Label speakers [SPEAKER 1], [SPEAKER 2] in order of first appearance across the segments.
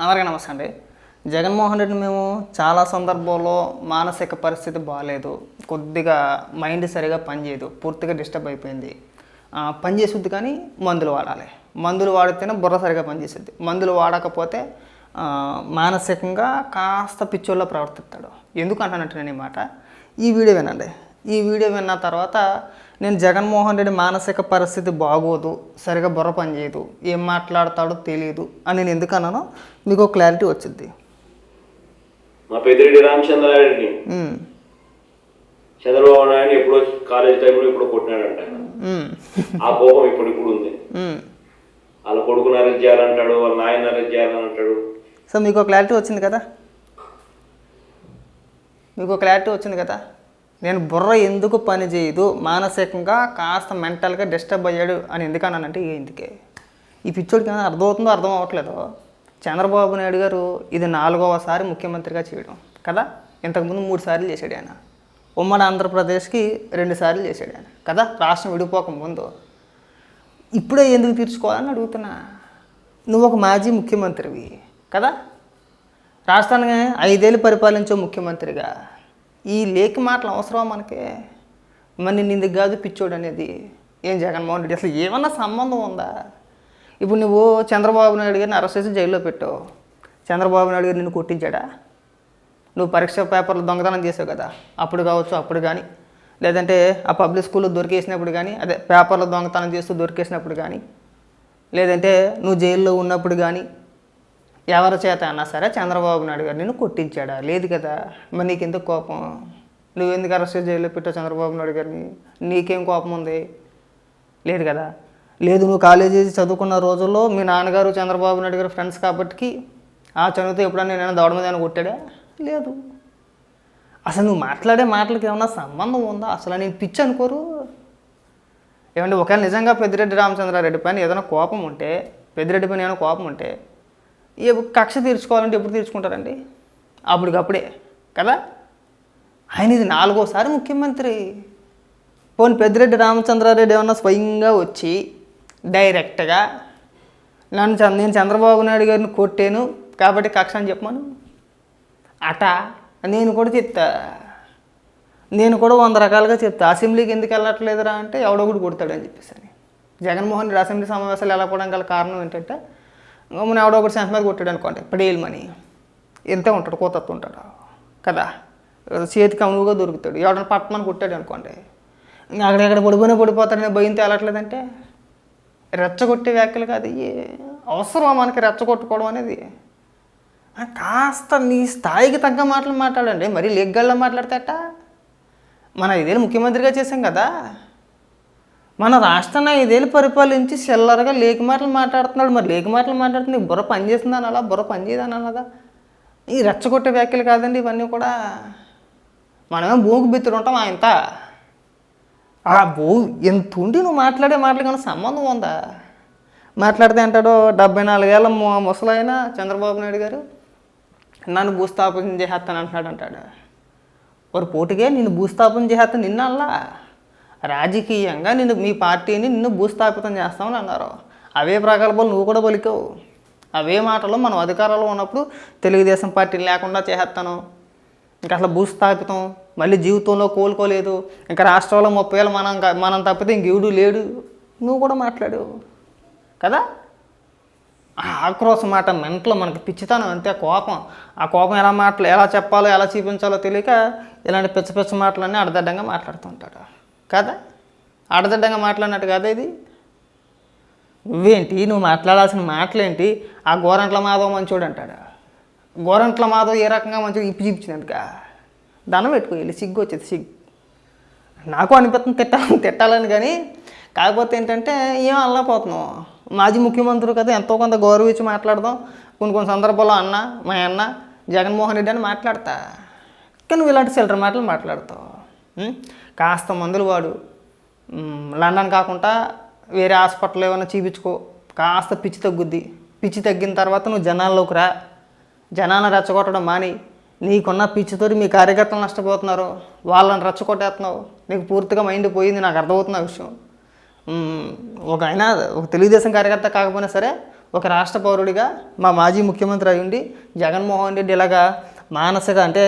[SPEAKER 1] అందరికీ నమస్తే అండి. జగన్మోహన్ రెడ్డి మేము చాలా సందర్భాల్లో మానసిక పరిస్థితి బాగాలేదు. కొద్దిగా మైండ్ సరిగా పనిచేయదు. పూర్తిగా డిస్టర్బ్ అయిపోయింది. ఆ, పని చేస్తుంది కానీ మందులు వాడాలి. మందులు వాడితేనే బుర్ర సరిగా పనిచేస్తుంది మందులు వాడకపోతే మానసికంగా కాస్త పిచ్చోళ్ళ ప్రవర్తిస్తాడు. ఎందుకు అంటానంటే నేను ఈ మాట? ఈ వీడియో వినండి. ఈ వీడియో విన్న తర్వాత నేను జగన్మోహన్ రెడ్డి మానసిక పరిస్థితి బాగోదు సరిగా బుర్ర పని చేయదు ఏం మాట్లాడతాడో తెలియదు అని నేను ఎందుకు అన్నానో మీకు క్లారిటీ వచ్చింది
[SPEAKER 2] మా పెద్దిరెడ్డి రామచంద్రారెడ్డిని.
[SPEAKER 1] ఉమ్,
[SPEAKER 2] చంద్రబాబు నాయుడు ఎప్పుడో కాలేజ్ టైంలో ఎప్పుడో కొట్టినాడంట. ఆ కోపం ఇప్పుడు ఇప్పుడు ఉంది. వాళ్ళ కొడుకుని అరెస్ట్ చేయాలంటాడు వాళ్ళ నాయన అరెస్ట్ చేయాలని అంటాడు
[SPEAKER 1] సో మీకు క్లారిటీ వచ్చింది కదా? మీకు క్లారిటీ వచ్చింది కదా? నేను బుర్ర ఎందుకు పనిచేయదు మానసికంగా కాస్త మెంటల్గా డిస్టర్బ్ అయ్యాడు అని ఎందుకన్నానంటే ఇందుకే? ఈ పిచ్చోడికి ఏమైనా అర్థమవుతుందో అర్థం అవ్వట్లేదు. చంద్రబాబు నాయుడు గారు ఇది నాలుగవసారి ముఖ్యమంత్రిగా చేయడం కదా? ఇంతకుముందు మూడు సార్లు చేశాడు ఆయన. ఉమ్మడి ఆంధ్రప్రదేశ్కి రెండు సార్లు చేశాడు ఆయన కదా? రాష్ట్రం విడిపోక ముందు. ఇప్పుడే ఎందుకు తీర్చుకోవాలని అడుగుతున్నా. నువ్వు ఒక మాజీ ముఖ్యమంత్రివి కదా? రాష్ట్రాన్ని ఐదేళ్ళు పరిపాలించే ముఖ్యమంత్రిగా. ఈ లేఖి మాటలు అవసరమా మనకి? మరి నింది కాదు పిచ్చోడు అనేది ఏం జగన్మోహన్ రెడ్డి? అసలు ఏమన్నా సంబంధం ఉందా? ఇప్పుడు నువ్వు చంద్రబాబు నాయుడు గారిని అరెస్ట్ చేసి జైల్లో పెట్టావు. చంద్రబాబు నాయుడు గారు నిన్ను కొట్టించాడా? నువ్వు పరీక్ష పేపర్లు దొంగతనం చేసావు కదా. అప్పుడు కావచ్చు అప్పుడు కానీ లేదంటే ఆ పబ్లిక్ స్కూల్లో దొరికేసినప్పుడు కానీ అదే పేపర్లు దొంగతనం చేస్తూ దొరికేసినప్పుడు కానీ లేదంటే నువ్వు జైల్లో ఉన్నప్పుడు కానీ ఎవరి చేత అన్నా సరే చంద్రబాబు నాయుడు గారు నిన్ను కొట్టించాడా? లేదు కదా. మరి నీకెందుకు కోపం? నువ్వు ఎందుకు అరెస్ట్ జైల్లో పెట్టావు చంద్రబాబు నాయుడు గారిని? నీకేం కోపం ఉంది? లేదు కదా. లేదు నువ్వు కాలేజీ చదువుకున్న రోజుల్లో మీ నాన్నగారు చంద్రబాబు నాయుడు గారు ఫ్రెండ్స్ కాబట్టి ఆ చదువుతో ఎప్పుడన్నా నేను దౌడ మీద కొట్టాడా? లేదు. అసలు నువ్వు మాట్లాడే మాటలకి ఏమన్నా సంబంధం ఉందా? అసలు నేను పిచ్చి అనుకోరు. ఏమంటే ఒకవేళ నిజంగా పెద్దిరెడ్డి రామచంద్రారెడ్డి పైన ఏదైనా కోపం ఉంటే పెద్దిరెడ్డి పైన ఏమైనా కోపం ఉంటే ఏ కక్ష తీర్చుకోవాలంటే ఎప్పుడు తీర్చుకుంటారండి? అప్పటికప్పుడే కదా? ఆయన ఇది నాలుగోసారి ముఖ్యమంత్రి. పోని పెద్దిరెడ్డి రామచంద్రారెడ్డి ఏమన్నా స్వయంగా వచ్చి డైరెక్ట్గా నన్ను చంద్ర- నేను చంద్రబాబు నాయుడు గారిని కొట్టాను కాబట్టి కక్ష అని చెప్పమను? అట నేను కూడా చెప్తా. నేను కూడా వంద రకాలుగా చెప్తా. అసెంబ్లీకి ఎందుకు వెళ్ళట్లేదురా అంటే ఎవడో ఒకటి కొడతాడని చెప్పేసి అని. జగన్మోహన్ రెడ్డి అసెంబ్లీ సమావేశాలు వెళ్ళకపోవడం గల కారణం ఏంటంటే మన ఆవిడ ఒకటి సెంట్ మీద కొట్టాడు అనుకోండి. పడేయమని ఎంతే ఉంటాడు కోతత్తు ఉంటాడు? కదా? చేతికి అముగా దొరుకుతాడు. ఎవడన్నా పట్టమని కొట్టాడు అనుకోండి. అక్కడెక్కడ పడిపోయినా పడిపోతాడని భయంతో వెళ్ళట్లేదంటే? రెచ్చగొట్టే వ్యాఖ్యలు కాదు. ఇవి అవసరమా మనకి రెచ్చగొట్టుకోవడం అనేది? కాస్త నీ స్థాయికి తగ్గ మాటలు మాట్లాడండి. మరి లెగ్గల్లో మాట్లాడతాట మన ఇదే ముఖ్యమంత్రిగా చేశాం కదా? మన రాష్ట్రాన్ని ఐదేళ్ళు పరిపాలించి చిల్లరగా లేకి మాటలు మాట్లాడుతున్నాడు. మరి లేకి మాటలు మాట్లాడుతుంది బుర్ర పని చేసింది అనాలా బుర్ర పనిచేయదని అనాలా ఈ రెచ్చగొట్టే వ్యాఖ్యలు కాదండి ఇవన్నీ కూడా. మనమే భూమికి బిత్తుడు ఉంటాం ఆయంత ఆ భూ ఎంత ఉండి నువ్వు మాట్లాడే మాటలు కానీ సంబంధం ఉందా? మాట్లాడితే అంటాడు డెబ్బై నాలుగేళ్ళ ము- ముసలాయన చంద్రబాబు నాయుడు గారు నన్ను భూస్థాపన చేసేస్తాను అంటున్నాడు అంటాడు. ఒక పోటీగా నిన్ను భూస్థాపన చేసేస్తాను నిన్న అల్లా రాజకీయంగా నిన్ను మీ పార్టీని నిన్ను భూస్థాపితం చేస్తామని అన్నారు అవే ప్రకల్పాలు నువ్వు కూడా పలికావు అవే మాటలు మనం అధికారంలో ఉన్నప్పుడు తెలుగుదేశం పార్టీ లేకుండా చేసేస్తాను ఇంకా అసలు భూస్థాపితం మళ్ళీ జీవితంలో కోలుకోలేదు. ఇంకా రాష్ట్రంలో ముప్పై వేలు మనం మనం తప్పితే ఇంకెవడు లేడు. నువ్వు కూడా మాట్లాడావు. కదా? ఆ ఆక్రోశం మాట మెంట్లో మనకి పిచ్చితనం అంతే కోపం. ఆ కోపం ఎలా మాటలు ఎలా చెప్పాలో ఎలా చూపించాలో తెలియక ఇలాంటి పిచ్చ పిచ్చ మాటలన్నీ అడదడ్డంగా మాట్లాడుతుంటాడు కదా? అడదడ్డంగా మాట్లాడినట్టు కదా ఇది? నువ్వేంటి? నువ్వు మాట్లాడాల్సిన మాటలేంటి? ఆ గోరంట్ల మాధవ్ మంచోడు అంటాడు? గోరంట్ల మాధవ్ ఏ రకంగా మంచిగా ఇప్పి చూపించినట్టుగా దండం పెట్టుకో వెళ్ళి సిగ్గు వచ్చేది సిగ్గు నాకు అనిపిస్తుంది తిట్టాలని తిట్టాలని కానీ కాకపోతే ఏంటంటే ఏం అల్లపోతున్నాం మాజీ ముఖ్యమంత్రి కదా ఎంతో కొంత గౌరవించి మాట్లాడదాం. కొన్ని కొన్ని సందర్భాల్లో అన్న మా అన్న జగన్మోహన్ రెడ్డి అని మాట్లాడతా. కానీ నువ్వు ఇలాంటి చిల్లర మాటలు మాట్లాడతావు. కాస్త మందులు వాడు. లండన్ కాకుండా వేరే హాస్పిటల్ ఏమైనా చూపించుకో. కాస్త పిచ్చి తగ్గుద్ది. పిచ్చి తగ్గిన తర్వాత నువ్వు జనాల్లోకి రా. జనాలను రెచ్చగొట్టడం మాని. నీకున్న పిచ్చితో మీ కార్యకర్తలు నష్టపోతున్నారు. వాళ్ళని రెచ్చగొట్టేస్తున్నావు. నీకు పూర్తిగా మైండ్ పోయింది. నాకు అర్థమవుతున్న ఆ విషయం. ఒక ఆయన ఒక తెలుగుదేశం కార్యకర్త కాకపోయినా సరే ఒక రాష్ట్ర పౌరుడిగా మా మాజీ ముఖ్యమంత్రి అయ్యుండి జగన్మోహన్ రెడ్డి ఇలాగా మానసిక అంటే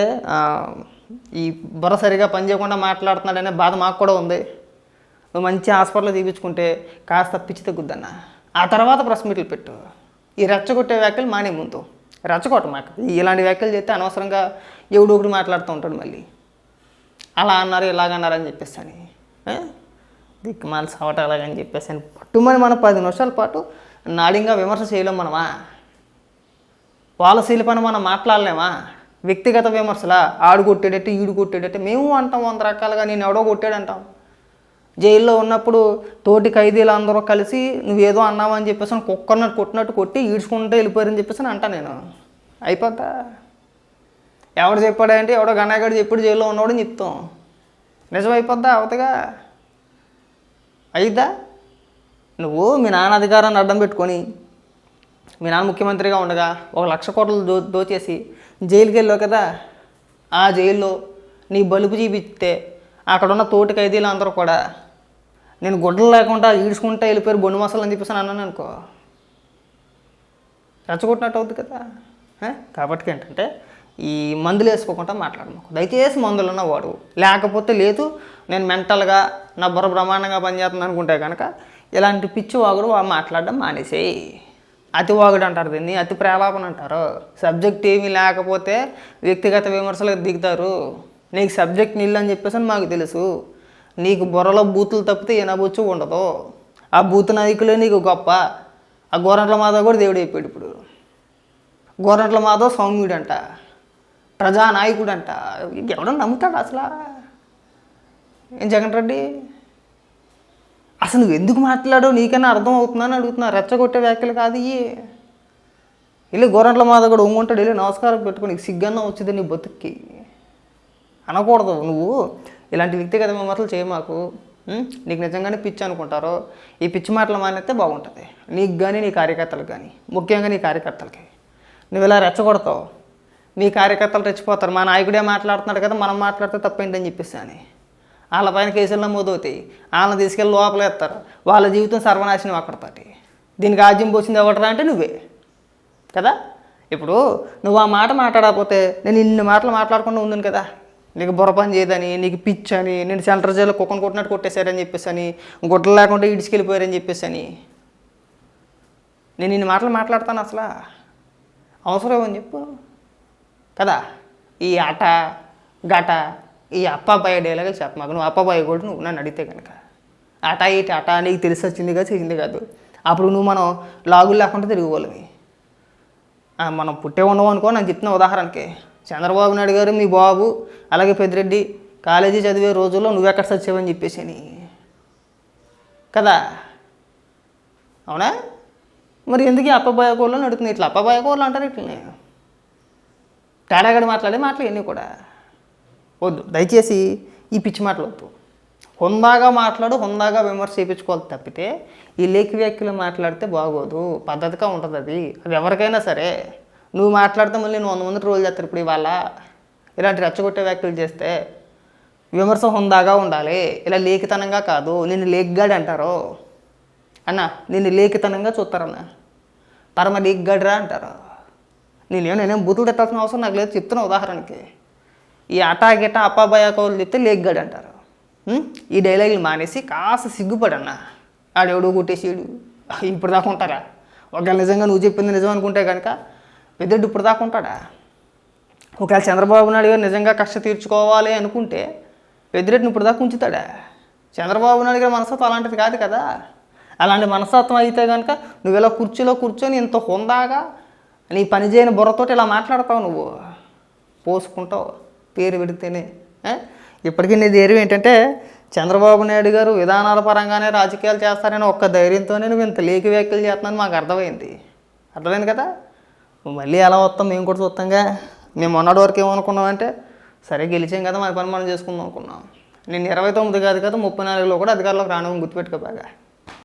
[SPEAKER 1] ఈ బుర్ర సరిగా పనిచేయకుండా మాట్లాడుతున్నాడనే బాధ మాకు కూడా ఉంది. నువ్వు మంచి హాస్పిటల్లో తీపించుకుంటే కాస్త పిచ్చి తగ్గుద్దన్న. ఆ తర్వాత ప్రెస్ మీట్లు పెట్టు. ఈ రెచ్చగొట్టే వ్యాఖ్యలు మానే ముందు. రెచ్చగొట్ట మాకు. ఇలాంటి వ్యాఖ్యలు చేస్తే అనవసరంగా ఎవడు ఒకడు మాట్లాడుతూ ఉంటాడు మళ్ళీ. అలా అన్నారు ఇలాగ అన్నారు అని చెప్పేసి అని దిక్కుమాల సవట అలాగని చెప్పేసి అని పట్టుమని మనం పది నిమిషాల పాటు నాడింగా విమర్శ చేయలేం మనమా? వాళ్ళ పని మనం మాట్లాడలేమా? వ్యక్తిగత విమర్శలా? ఆడు కొట్టాడట్టు ఈడు కొట్టాడట్టు మేము అంటాం వంద రకాలుగా నేను ఎవడో కొట్టాడంటాం. జైల్లో ఉన్నప్పుడు తోటి ఖైదీలు అందరూ కలిసి నువ్వేదో అన్నావు అని చెప్పేసి కుక్కర్నట్టు కొట్టినట్టు కొట్టి ఈడ్చుకుంటే వెళ్ళిపోయారని చెప్పేసి అని అంటా నేను. అయిపోతా ఎవడు చెప్పాడంటే ఎవడో గన్నాగాడు చెప్పాడు జైల్లో ఉన్నవాడు చెప్తాం. నిజం అయిపోద్దా అవతగా? అయిద్దా? నువ్వు మీ నాన్న అధికారాన్ని అడ్డం పెట్టుకొని మీ నాన్న ముఖ్యమంత్రిగా ఉండగా ఒక లక్ష కోట్లు దో దోచేసి జైలుకి వెళ్ళావు కదా? ఆ జైల్లో నీ బలుపు చూపిస్తే అక్కడ ఉన్న తోటి ఖైదీలు అందరూ కూడా నేను గుడ్డలు లేకుండా ఈడ్చుకుంటా వెళ్ళిపోయారు బొండు మసాలని చెప్పేసి అన్నాను అనుకో. రెచ్చగొట్టినట్టు అవుతుంది కదా? కాబట్టి ఏంటంటే ఈ మందులు వేసుకోకుండా మాట్లాడమాకు దయచేసి మందులు ఉన్న వాడు. లేకపోతే లేదు నేను మెంటల్గా నా బుర్ర బ్రహ్మాండంగా పనిచేస్తుంది అనుకుంటే కనుక ఇలాంటి పిచ్చి వాగుడు మాట్లాడడం మానేసేయి. అతి వాగుడు అంటారు దీన్ని అతి ప్రేలాపన అంటారు. సబ్జెక్ట్ ఏమీ లేకపోతే వ్యక్తిగత విమర్శలకు దిగుతారు. నీకు సబ్జెక్ట్ నీళ్ళు అని చెప్పేసి అని మాకు తెలుసు. నీకు బుర్రలో బూతులు తప్పితే ఏనబొచ్చు ఉండదు. ఆ బూత్ నాయకులే నీకు గొప్ప. ఆ గోరంట్ల మాధవ్ కూడా దేవుడు అయిపోయాడు ఇప్పుడు. గోరంట్ల మాధవ్ సౌమ్యుడు అంట ప్రజానాయకుడు అంట ఎవడో నమ్ముతాడు అసలు? ఏం జగన్ రెడ్డి? అసలు నువ్వు ఎందుకు మాట్లాడవు? నీకన్నా అర్థం అవుతుందని అడుగుతున్నా. రెచ్చగొట్టే వ్యాఖ్యలు కాదు ఇవి వెళ్ళి గోరంట్ల మాద కూడా ఒంగుంటాడు వెళ్ళి నమస్కారం పెట్టుకుని నీకు సిగ్గన్నా వచ్చింది నీ బతుక్కి. అనకూడదు నువ్వు. ఇలాంటి వ్యక్తిగత మాటలు చేయమాకు నీకు నిజంగానే పిచ్చి అనుకుంటారో? ఈ పిచ్చి మాటలు మానేస్తే బాగుంటుంది. నీకు కానీ నీ కార్యకర్తలకు కానీ ముఖ్యంగా నీ కార్యకర్తలకి. నువ్వు ఇలా రెచ్చగొడతావు. మీ కార్యకర్తలు రెచ్చిపోతారు. మా నాయకుడే మాట్లాడుతున్నాడు కదా మనం మాట్లాడితే తప్పేంటని చెప్పేసి అని. వాళ్ళ పైన కేసులు నమోదవుతాయి వాళ్ళని తీసుకెళ్ళి లోపలేస్తారు వాళ్ళ జీవితం సర్వనాశనం అక్కడతోటి దీనికి ఆజ్యం పోసింది ఎవడరా అంటే నువ్వే. కదా? ఇప్పుడు నువ్వు ఆ మాట మాట్లాడకపోతే నేను ఇన్ని మాటలు మాట్లాడకుండా ఉందని కదా. నీకు బుర్ర పని చేయదని నీకు పిచ్ అని నేను సెంటర్ జైల్లో కుక్కను కొట్టినట్టు కొట్టేశారని చెప్పేసి అని గుడ్డలు లేకుండా ఇడిచికెళ్ళిపోయారని చెప్పేసి అని నేను ఇన్ని మాటలు మాట్లాడతాను అసలు. అవసరం అని చెప్పు. కదా? ఈ ఆట గట ఈ అప్పాబాయి డైలాగులు చెప్పమాకు నువ్వు అప్పాబాయి కూడా నువ్వు నన్ను అడిగితే కనుక అటా ఇటు అటా నీకు తెలిసి వచ్చింది కాదు చేసింది కాదు. అప్పుడు నువ్వు మనం లాగులు లేకుండా తిరిగిపోలేవి. మనం పుట్టే ఉండవు అనుకో నేను చెప్తున్న ఉదాహరణకి. చంద్రబాబు నాయుడు గారు మీ బాబు అలాగే పెద్దిరెడ్డి కాలేజీ చదివే రోజుల్లో నువ్వెక్కడ సచ్చేవని చెప్పేసి అని కదా? అవునా? మరి ఎందుకు ఈ అప్పబాయ కోళ్ళు అడుగుతుంది ఇట్లా అప్పబాయ కోళ్ళు అంటారు ఇట్లనే. తేడాగడి మాట్లాడే మాటలు ఇవన్నీ కూడా. వద్దు. దయచేసి ఈ పిచ్చి మాటలు వద్దు. హుందాగా మాట్లాడు హుందాగా విమర్శ చేయించుకోవాలి తప్పితే ఈ లేఖి వ్యాఖ్యలు మాట్లాడితే బాగోదు. పద్ధతిగా ఉంటుంది అది. అది ఎవరికైనా సరే. నువ్వు మాట్లాడితే మళ్ళీ నువ్వు వంద మంది ట్రోల్ చేస్తారు ఇప్పుడు ఇవాళ. ఇలాంటి రెచ్చగొట్టే వ్యాఖ్యలు చేస్తే విమర్శ హుందాగా ఉండాలి. ఇలా లేఖితనంగా కాదు. నిన్ను లేక్గాడు అంటారు. అన్న నిన్ను లేఖితనంగా చూస్తారన్న. పరమ లేక్గాడిరా అంటారు. నేనేం నేనేం బూతులు పెట్టాల్సిన అవసరం నాకు లేదు. చెప్తున్నా ఉదాహరణకి. ఈ అటా గిటా అప్పాబాయ కౌలు చెప్తే లేగ్గాడు అంటారు ఈ డైలాగులు మానేసి కాస్త సిగ్గుపడన్న. ఆడెవడో కొట్టేసేడు. ఇప్పుడు దాకా ఉంటారా ఒకవేళ నిజంగా నువ్వు చెప్పింది నిజం అనుకుంటే కనుక పెద్దడు ఇప్పుడు దాకా ఉంటాడా? ఒకవేళ చంద్రబాబు నాయుడు గారు నిజంగా కష్ట తీర్చుకోవాలి అనుకుంటే పెద్దిరెడ్డిని ఇప్పుడు దాకా ఉంచుతాడా? చంద్రబాబు నాయుడు గారి మనస్తత్వం అలాంటిది కాదు కదా. అలాంటి మనస్తత్వం అయితే కనుక నువ్వు ఇలా కుర్చీలో కూర్చొని ఇంత హుందాగా నీ పని చేయని బుర్రతోటి ఇలా మాట్లాడతావు నువ్వు. పోసుకుంటావు. పేరు పెడితేనే ఇప్పటికీ నీ ధైర్యం ఏంటంటే చంద్రబాబు నాయుడు గారు విధానాల పరంగానే రాజకీయాలు చేస్తారని ఒక్క ధైర్యంతోనే నువ్వు ఇంత లేఖి వ్యాఖ్యలు చేస్తున్నాను మాకు అర్థమైంది. అర్థమైంది కదా? మళ్ళీ ఎలా వస్తాం మేము కూడా చూస్తాంగా. మేము మొన్నటి వరకు ఏమనుకున్నామంటే సరే గెలిచాం కదా మన పని మనం చేసుకుందాం అనుకున్నాం. నేను ఇరవై తొమ్మిది కాదు కదా ముప్పై నాలుగులో కూడా అధికారంలోకి రాను గుర్తుపెట్టుకో బాగా.